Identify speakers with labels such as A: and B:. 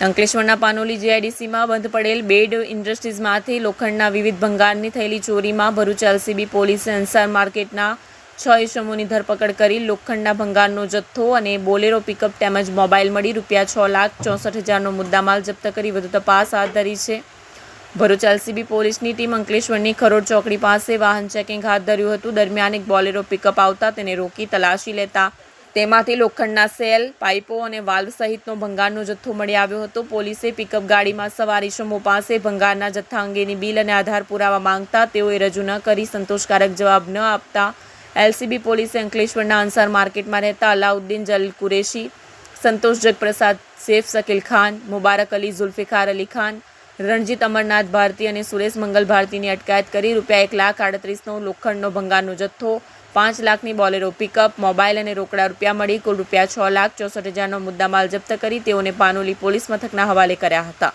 A: અંકલેશ્વરના પાનોલી જીઆઈડીસીમાં બંધ પડેલ બેડ ઇન્ડસ્ટ્રીઝમાંથી લોખંડના વિવિધ ભંગારની થયેલી ચોરીમાં ભરૂચ એલસીબી પોલીસે અંસાર માર્કેટના છ ઇસમોની ધરપકડ કરી લોખંડના ભંગારનો જથ્થો અને બોલેરો પિકઅપ તેમજ મોબાઈલ મળી રૂપિયા છ લાખ ચોસઠ હજારનો મુદ્દામાલ જપ્ત કરી વધુ તપાસ હાથ ધરી છે. ભરૂચ એલસીબી પોલીસની ટીમ અંકલેશ્વરની ખરોડ ચોકડી પાસે વાહન ચેકિંગ હાથ ધર્યું હતું. દરમિયાન એક બોલેરો પિકઅપ આવતા તેને રોકી તલાશી લેતા તેમાંથી લોખંડના સેલ, પાઇપો અને વાલ્વ સહિતનો ભંગારનો જથ્થો મળી આવ્યો હતો. પોલીસે પિકઅપ ગાડીમાં સવાર ઇસમો પાસે ભંગારના જથ્થા અંગેની બિલ અને આધાર પુરાવા માંગતા તેઓએ રજૂ ન કરી સંતોષકારક જવાબ ન આપતા એલસીબી પોલીસે અંકલેશ્વરના અંસાર માર્કેટમાં રહેતા અલાઉદ્દીન જલીલ કુરેશી, સંતોષ જગપ્રસાદ, સેફ શકીલ ખાન, મુબારક અલી ઝુલ્ફિકાર અલી ખાન રણજીત અમરનાથ ભારતી અને સુરેશ મંગલ ભારતીની અટકાયત કરી. રૂપિયા એક લાખ આડત્રીસનો લોખંડનો ભંગારનો જથ્થો, પાંચ લાખની બોલેરો પિકઅપ મોબાઈલ અને રોકડા રૂપિયા મળી. કુલ રૂપિયા છ લાખ ચોસઠ હજારનો મુદ્દામાલ જપ્ત કરી. તેઓને પાનોલી પોલીસ મથકના હવાલે કર્યા હતા.